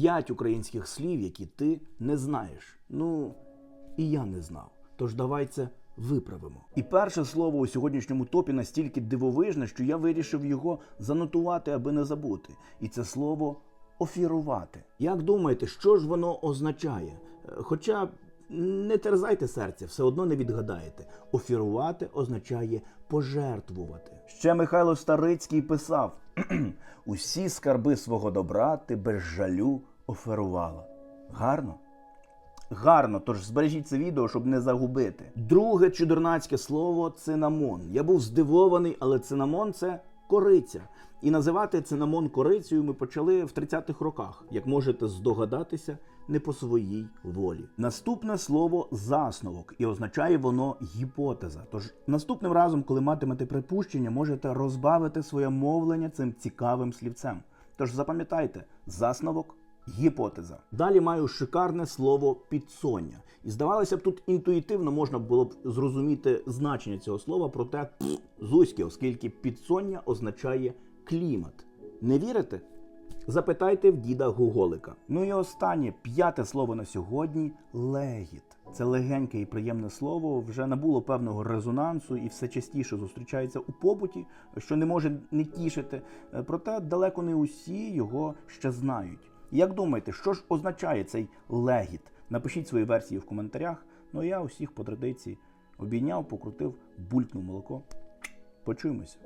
п'ять українських слів, які ти не знаєш. Ну, і я не знав. Тож давай це виправимо. І перше слово у сьогоднішньому топі настільки дивовижне, що я вирішив його занотувати, аби не забути. І це слово офірувати. Як думаєте, що ж воно означає? Е, Хоча не терзайте серце, все одно не відгадаєте. Офірувати означає пожертвувати. Ще Михайло Старицький писав: усі скарби свого добра ти без жалю оферувала. Гарно? Гарно, тож збережіть це відео, щоб не загубити. Друге чудернацьке слово цинамон. Я був здивований, але цинамон це кориця. І називати цинамон корицею ми почали в 30-х роках, як можете здогадатися, не по своїй волі. Наступне слово засновок, і означає воно гіпотеза. Тож наступним разом, коли матимете припущення, можете розбавити своє мовлення цим цікавим слівцем. Тож запам'ятайте, засновок гіпотеза. Далі маю шикарне слово підсоння. І здавалося б, тут інтуїтивно можна було б зрозуміти значення цього слова, проте пф, зузьки, оскільки підсоння означає клімат. Не вірите? Запитайте в діда Гуголика. Ну і останнє, п'яте слово на сьогодні легіт. Це легеньке і приємне слово вже набуло певного резонансу і все частіше зустрічається у побуті, що не може не тішити. Проте далеко не усі його ще знають. Як думаєте, що ж означає цей легіт? Напишіть свої версії в коментарях. Ну а я усіх по традиції обійняв, покрутив, булькнув молоко. Почуємося.